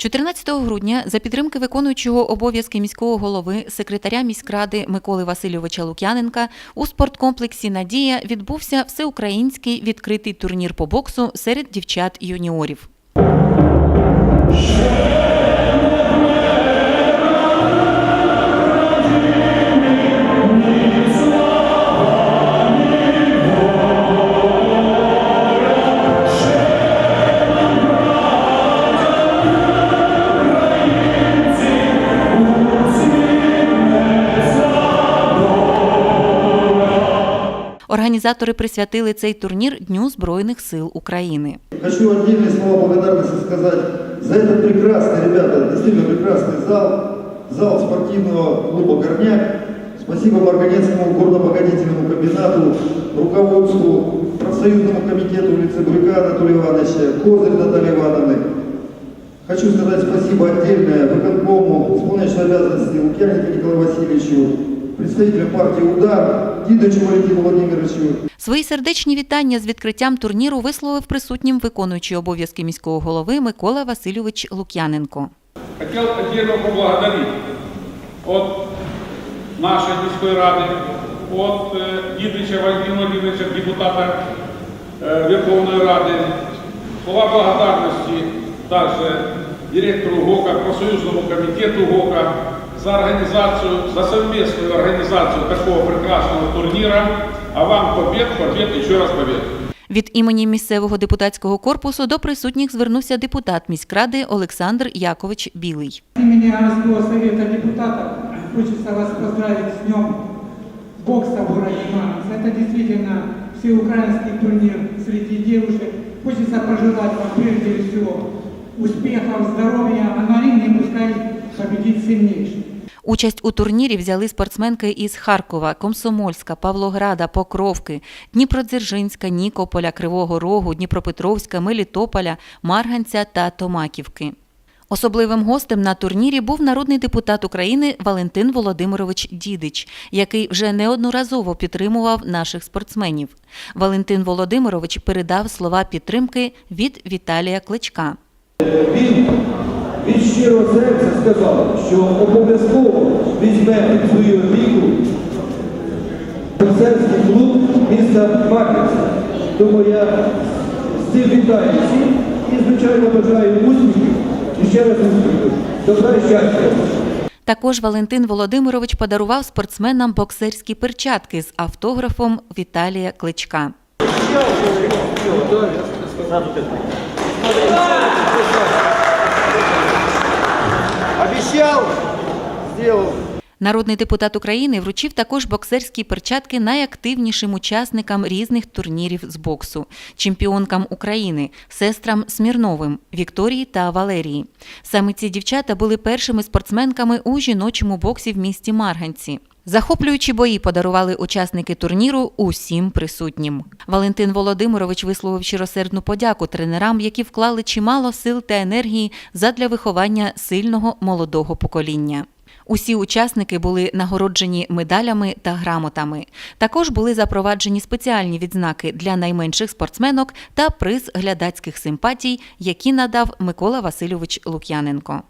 14 грудня за підтримки виконуючого обов'язки міського голови секретаря міськради Миколи Васильовича Лук'яненка у спорткомплексі Надія відбувся всеукраїнський відкритий турнір по боксу серед дівчат-юніорів. Організатори присвятили цей турнір Дню Збройних сил України. Хочу отдельные слова благодарности сказать за этот прекрасный, ребята, действительно прекрасный зал, зал спортивного клуба «Горняк». Спасибо Марганецкому горнопогодительному комбинату, руководству, профсоюзному комитету в лице Брюка Анатолия Ивановича, Козырь Натальи Ивановны. Хочу сказать спасибо отдельное выконкому, исполняющей обязанности Лукьяненко Николаю Васильевичу, представителям партии «Удар», Дидовичу Валентину Владимировичу, Свої сердечні вітання з відкриттям турніру висловив присутнім виконуючий обов'язки міського голови Микола Васильович Лук'яненко. Хотел отдельно поблагодарить от нашей міської ради, от э, Дидича Валентина Владимировича, депутата э, Верховної Ради. Слова благодарности также директору ГОКа, профсоюзному комитету ГОКа за организацию, за совместную организацию такого прекрасного турнира. А вам побед, побед, еще раз побед. Від імені місцевого депутатського корпусу до присутніх звернувся депутат міськради Олександр Якович Білий. От имени городского совета депутатов хочется вас поздравить с днем бокса в. Это действительно всеукраинский турнир среди девушек. Хочется пожелать вам прежде всего успехов, здоровья, а на пускай победит сильнейший. Участь у турнірі взяли спортсменки із Харкова, Комсомольська, Павлограда, Покровки, Дніпродзержинська, Нікополя, Кривого Рогу, Дніпропетровська, Мелітополя, Марганця та Томаківки. Особливим гостем на турнірі був народний депутат України Валентин Володимирович Дідич, який вже неодноразово підтримував наших спортсменів. Валентин Володимирович передав слова підтримки від Віталія Кличка. Він від щирого серця сказав, що обов'язково візьме свою опіку боксерський клуб міста Маківця. Тому я з цим вітаю всіх і, звичайно, бажаю успіхів і ще раз успіхів. Добра і щастя. Також Валентин Володимирович подарував спортсменам боксерські перчатки з автографом Віталія Кличка. Обещал, сделал. Народний депутат України вручив також боксерські перчатки найактивнішим учасникам різних турнірів з боксу, чемпіонкам України, сестрам Смірновим, Вікторії та Валерії. Саме ці дівчата були першими спортсменками у жіночому боксі в місті Марганці. Захоплюючі бої подарували учасники турніру усім присутнім. Валентин Володимирович висловив щиросердну подяку тренерам, які вклали чимало сил та енергії задля виховання сильного молодого покоління. Усі учасники були нагороджені медалями та грамотами. Також були запроваджені спеціальні відзнаки для найменших спортсменок та приз глядацьких симпатій, які надав Микола Васильович Лук'яненко.